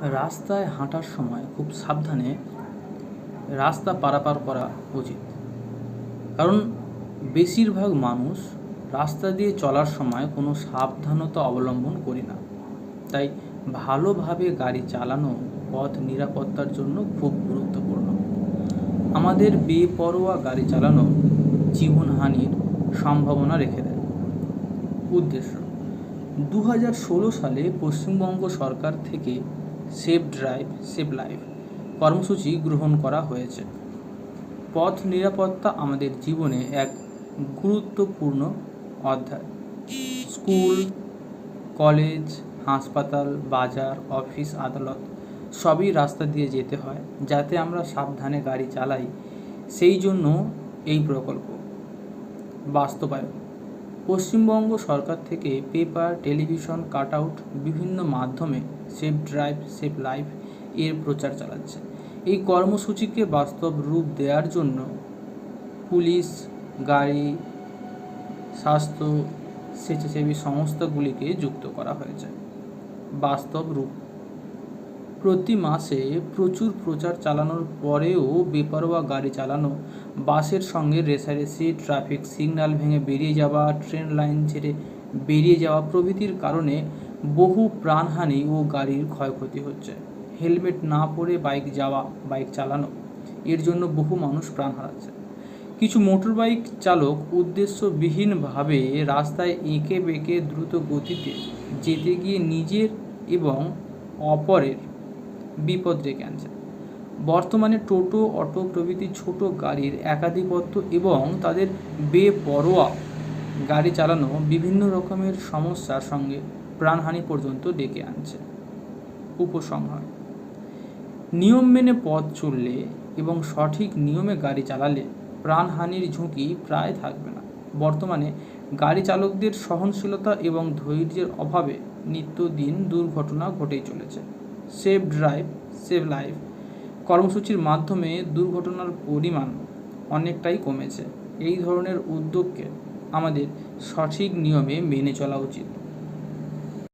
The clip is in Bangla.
রাস্তায় হাঁটার সময় খুব সাবধানে রাস্তা পারাপার করা উচিত। কারণ বেশিরভাগ মানুষ রাস্তা দিয়ে চলার সময় কোনো সাবধানতা অবলম্বন করি না। তাই ভালোভাবে গাড়ি চালানো পথ নিরাপত্তার জন্য খুব গুরুত্বপূর্ণ। আমাদের বেপরোয়া গাড়ি চালানো জীবনহানির সম্ভাবনা রেখে দেয়। উদ্দেশ্য দু হাজার ষোলো সালে পশ্চিমবঙ্গ সরকার থেকে সেফ ড্রাইভ সেভ লাইফ কর্মসূচি গ্রহণ করা হয়েছে। পথ নিরাপত্তা আমাদের জীবনে এক গুরুত্বপূর্ণ অধ্যায়। স্কুল, কলেজ, হাসপাতাল, বাজার, অফিস, আদালত সবই রাস্তা দিয়ে যেতে হয়, যাতে আমরা সাবধানে গাড়ি চালাই। সেই জন্য এই প্রকল্প। বাস্তবায়ন। পশ্চিমবঙ্গ সরকার থেকে পেপার, টেলিভিশন কাট আউট বিভিন্ন মাধ্যমে সেফ ড্রাইভ, সেফ লাইফ এর প্রচার চালাচ্ছে। এই কর্মসূচিকে বাস্তব রূপ দেওয়ার জন্য পুলিশ, গাড়ি, স্বাস্থ্য, স্বেচ্ছাসেবী সংস্থাগুলিকে যুক্ত করা হয়েছে। বাস্তব রূপ প্রতি মাসে প্রচুর প্রচার চালানোর পরেও বেপরোয়া গাড়ি চালানো, বাসের সঙ্গে রেসারেসি ট্রাফিক সিগন্যাল ভেঙে বেরিয়ে যাওয়া, ট্রেন লাইন ছেড়ে বেরিয়ে যাওয়া প্রভৃতির কারণে বহু প্রাণহানি ও গাড়ির ক্ষয়ক্ষতি হচ্ছে। হেলমেট না পরে বাইক যাওয়া, বাইক চালানো, এর জন্য বহু মানুষ প্রাণ হারাচ্ছে। কিছু মোটরবাইক চালক উদ্দেশ্যবিহীনভাবে রাস্তায় এঁকে বেঁকে দ্রুত গতিতে যেতে গিয়ে নিজের এবং অপরের বিপদ ডেকে আনছে বর্তমানে টোটো, অটো প্রভৃতি ছোট গাড়ির একাধিপত্য এবং তাদের বেপরোয়া গাড়ি চালানো বিভিন্ন রকমের সমস্যার সঙ্গে প্রাণহানি পর্যন্ত ডেকে আনছে। উপসংহার, নিয়ম মেনে পথ চললে এবং সঠিক নিয়মে গাড়ি চালালে প্রাণহানির ঝুঁকি প্রায় থাকবে না। বর্তমানে গাড়ি চালকদের সহনশীলতা এবং ধৈর্যের অভাবে নিত্যদিন দুর্ঘটনা ঘটেই চলেছে। সেভ ড্রাইভ সেভ লাইফ কর্মসূচির মাধ্যমে দুর্ঘটনার পরিমাণ অনেকটাই কমেছে। এই ধরনের উদ্যোগকে আমাদের সঠিক নিয়মে মেনে চলা উচিত।